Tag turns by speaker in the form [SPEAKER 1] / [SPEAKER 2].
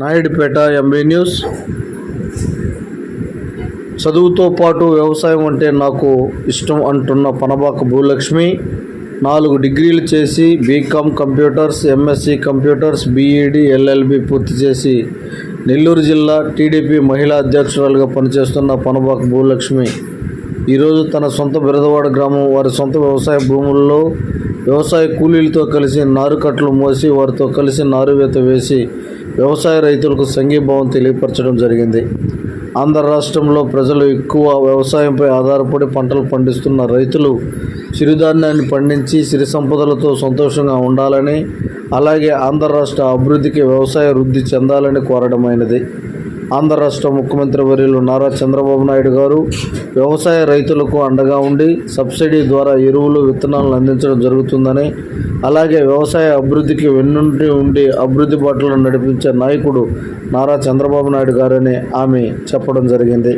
[SPEAKER 1] Naidupeta MB news. చదువుతో పాటు వ్యవసాయం అంటే నాకు ఇష్టం అంటున్న పనబాక భూలక్ష్మి నాలుగు డిగ్రీలు చేసి BCom computers MSc computers BEd LLB పూర్తి చేసి నెల్లూరు జిల్లా టీడీపీ మహిళా అధ్యక్షురాలుగా పనిచేస్తున్న పనబాక భూలక్ష్మి. ఈరోజు తన సొంత బిరదవాడ గ్రామం వారి సొంత వ్యవసాయ భూముల్లో వ్యవసాయ కూలీలతో కలిసి నారుకట్లు మోసి వారితో కలిసి నారువేత వేసి వ్యవసాయ రైతులకు సంఘీభావం తెలియపరచడం జరిగింది. ఆంధ్ర రాష్ట్రంలో ప్రజలు ఎక్కువ వ్యవసాయంపై ఆధారపడి పంటలు పండిస్తున్న రైతులు చిరుధాన్యాన్ని పండించి సిరి సంపదలతో సంతోషంగా ఉండాలని అలాగే ఆంధ్ర రాష్ట్ర అభివృద్ధికి వ్యవసాయ వృద్ధి చెందాలని కోరడమైనది. ఆంధ్ర రాష్ట్ర ముఖ్యమంత్రి వర్యులు నారా చంద్రబాబు నాయుడు గారు వ్యవసాయ రైతులకు అండగా ఉండి సబ్సిడీ ద్వారా ఎరువులు విత్తనాలను అందించడం జరుగుతుందని అలాగే వ్యవసాయ అభివృద్ధికి వెన్నుండి ఉండి అభివృద్ధి బాటలను నడిపించే నాయకుడు నారా చంద్రబాబు నాయుడు గారని ఆమె చెప్పడం జరిగింది.